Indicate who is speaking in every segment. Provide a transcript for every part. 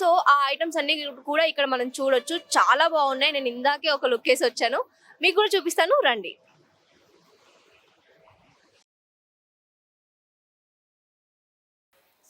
Speaker 1: So ఆ items అన్ని కూడా ఇక్కడ మనం చూడొచ్చు. చాలా బాగున్నాయి. నేను ఇందాకే ఒక లుక్ వేసి వచ్చాను. మీకు కూడా చూపిస్తాను. రండి.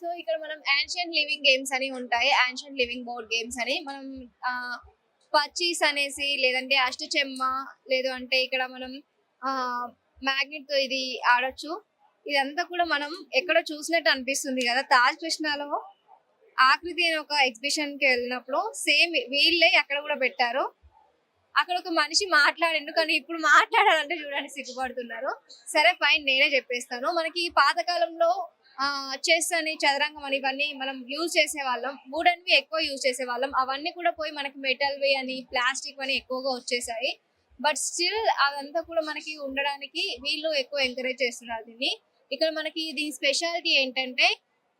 Speaker 1: సో ఇక్కడ మనం యాన్షియంట్ లివింగ్ గేమ్స్ అని ఉంటాయి. యాన్షియంట్ లివింగ్ బోర్డ్ గేమ్స్ అని. మనం పచ్చీస్ అనేసి లేదంటే అష్టచెమ్మ లేదు అంటే ఇక్కడ మనం మ్యాగ్నెట్తో ఇది ఆడొచ్చు. ఇదంతా కూడా మనం ఎక్కడ చూసినట్టు అనిపిస్తుంది కదా. తాజ్ కృష్ణలో ఆకృతి అని ఒక ఎగ్జిబిషన్కి వెళ్ళినప్పుడు సేమ్ వీళ్ళే అక్కడ కూడా పెట్టారు. అక్కడ ఒక మనిషి మాట్లాడిండు కానీ ఇప్పుడు మాట్లాడాలంటే చూడండి సిగ్గుపడుతున్నారు. సరే ఫైన్ నేనే చెప్పేస్తాను. మనకి ఈ పాతకాలంలో చెస్ అని చదరంగం అని ఇవన్నీ మనం యూజ్ చేసేవాళ్ళం. వాళ్ళం వుడెన్వి ఎక్కువ యూజ్ చేసే వాళ్ళం అవన్నీ కూడా పోయి మనకి మెటల్వి అని ప్లాస్టిక్ అని ఎక్కువగా వచ్చేసాయి. బట్ స్టిల్ అదంతా కూడా మనకి ఉండడానికి వీళ్ళు ఎక్కువ ఎంకరేజ్ చేస్తున్నారు దీన్ని. ఇక్కడ మనకి దీని స్పెషాలిటీ ఏంటంటే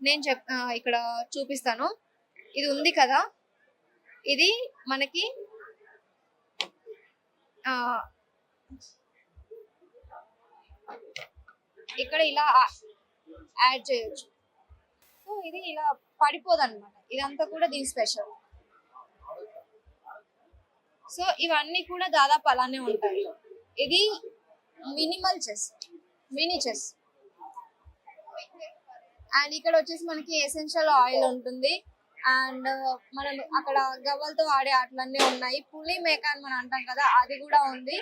Speaker 1: నేను చెప్ ఇక్కడ చూపిస్తాను. ఇది ఉంది కదా? ఇది మనకి ఆ ఇక్కడ ఇలా యాడ్ చేయొచ్చు. సో ఇది ఇలా పడిపోదు అనమాట ఇదంతా కూడా దీని స్పెషల్. సో ఇవన్నీ కూడా దాదాపు అలానే ఉంటాయి. ఇది minimal chess. Mini chess. And ఇక్కడ వచ్చేసి మనకి ఎసెన్షియల్ ఆయిల్ ఉంటుంది. అండ్ మనం అక్కడ గవ్వలతో ఆడే ఆటలన్నీ ఉన్నాయి. పులి మేక అని మనం అంటాం కదా అది కూడా ఉంది.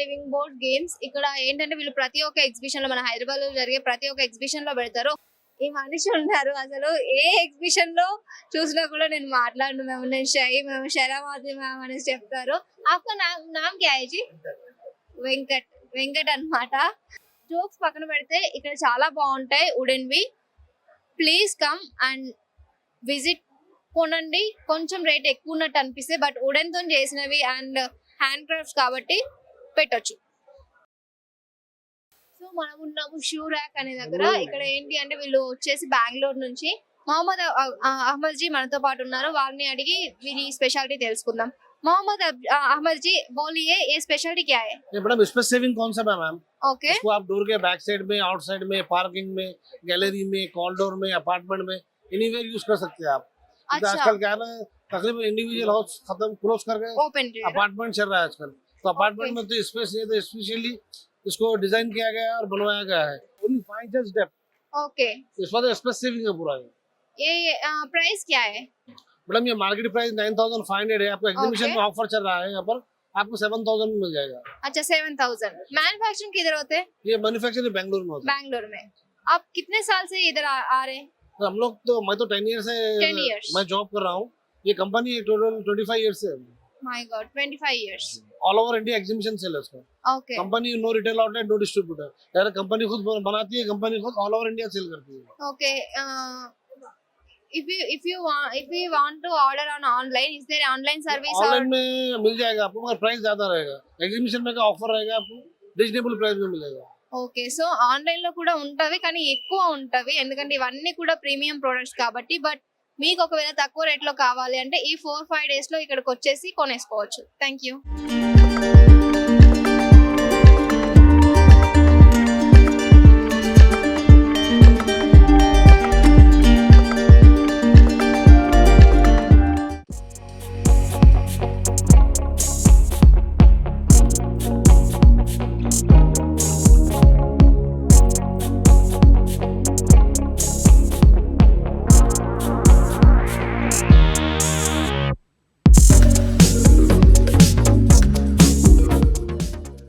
Speaker 1: Living board games. ఇక్కడ ఏంటంటే వీళ్ళు ప్రతి ఒక్క ఎగ్జిబిషన్లో మన హైదరాబాద్లో జరిగే ప్రతి ఒక్క ఎగ్జిబిషన్లో పెడతారు. ఈ మనిషి ఉన్నారు అసలు. ఏ ఎగ్జిబిషన్లో చూసినా కూడా నేను మాట్లాడను మేము నేను షై మేము శరామాది మ్యామ్ అనేసి చెప్తారు. ఆఫ్క నామ్ నామ్ జీ. వెంకట్ వెంకట్ అన్నమాట. జోక్స్ పక్కన పెడితే ఇక్కడ చాలా బాగుంటాయి. Wooden we. Please come and visit. కొనండి. కొంచెం రేట్ ఎక్కువ ఉన్నట్టు అనిపిస్తే బట్ వుడెన్ చేసినవి అండ్ హ్యాండ్ క్రాఫ్ట్స్ కాబట్టి పెట్టొచ్చు సో మనం ఉన్నాము షూ ర్యాక్ అనే దగ్గర ఇక్కడ ఏంటి అంటే వీళ్ళు వచ్చేసి బెంగళూరు నుంచి మొహమ్మద్ అ- అ- అహ్మద్ జీ మనతో పాటు ఉన్నారు వారిని అడిగి వీరి స్పెషాలిటీ తెలుసుకుందాం మొహమ్మద్ అబ్- అ- అహ్మద్ జీ बोलिए ये स्पेशलिटी क्या है
Speaker 2: ये मैडम स्पेस सेविंग कॉन्सेप्ट है मैम
Speaker 1: ओके
Speaker 2: इसको आप डोर के बैक साइड में आउट साइड में पार्किंग में गैलरी में कॉरिडोर में अपार्टमेंट में एनीवेयर यूज कर सकते हैं आप क्योंकि
Speaker 1: अच्छा
Speaker 2: आजकल क्या है ना तकरीबन इंडिविजुअल हाउस खत्म क्लोज कर गए
Speaker 1: ओपन
Speaker 2: अपार्टमेंट चल रहा है आजकल तो अपार्टमेंट में तो स्पेस नहीं है तो स्पेशली इसको डिज़ाइन किया गया है और बनवाया गया है। Only five just depth
Speaker 1: okay
Speaker 2: इस पर स्पेस सेविंग है पूरा ये।
Speaker 1: ये प्राइस क्या है?
Speaker 2: मैडम ये market price nine thousand five hundred है आपको एग्जीबिशन में ऑफ़र चल रहा है यहाँ पर आपको सेवन थाउज़ेंड में मिल जाएगा।
Speaker 1: अच्छा सेवन थाउज़ेंड मैन्युफैक्चरिंग किधर होते हैं?
Speaker 2: ये मैन्युफैक्चरिंग बेंगलुरु में होता है।
Speaker 1: बैंगलोर में। आप कितने साल से इधर आ, आ रहे हैं?
Speaker 2: तो हम लोग तो मैं तो टेन ईयर से
Speaker 1: 10 years.
Speaker 2: मैं जॉब कर रहा हूँ। ये company total twenty five year से
Speaker 1: my God 25 years
Speaker 2: all over India exhibition sale है उसका
Speaker 1: okay
Speaker 2: company no retail outlet no distributor यार कंपनी खुद बनाती है कंपनी खुद ऑल ओवर इंडिया सेल करती है
Speaker 1: okay uh, if you if you want if you want to order on online is there online service
Speaker 2: online
Speaker 1: or
Speaker 2: में मिल जाएगा आपको मगर प्राइस ज्यादा रहेगा एग्जीबिशन में का ऑफर रहेगा आपको रीजनेबल प्राइस में मिलेगा
Speaker 1: ఓకే సో ఆన్లైన్ లో కూడా ఉంటవి కానీ ఎక్కువ ఉంటవి ఎందుకంటే ఇవన్నీ కూడా ప్రీమియం ప్రొడక్ట్స్ కాబట్టి బట్ మీకు ఒకవేళ తక్కువ రేట్ లో కావాలి అంటే ఈ ఫోర్ ఫైవ్ డేస్ లో ఇక్కడికి వచ్చేసి కొనేసుకోవచ్చు థ్యాంక్ యూ you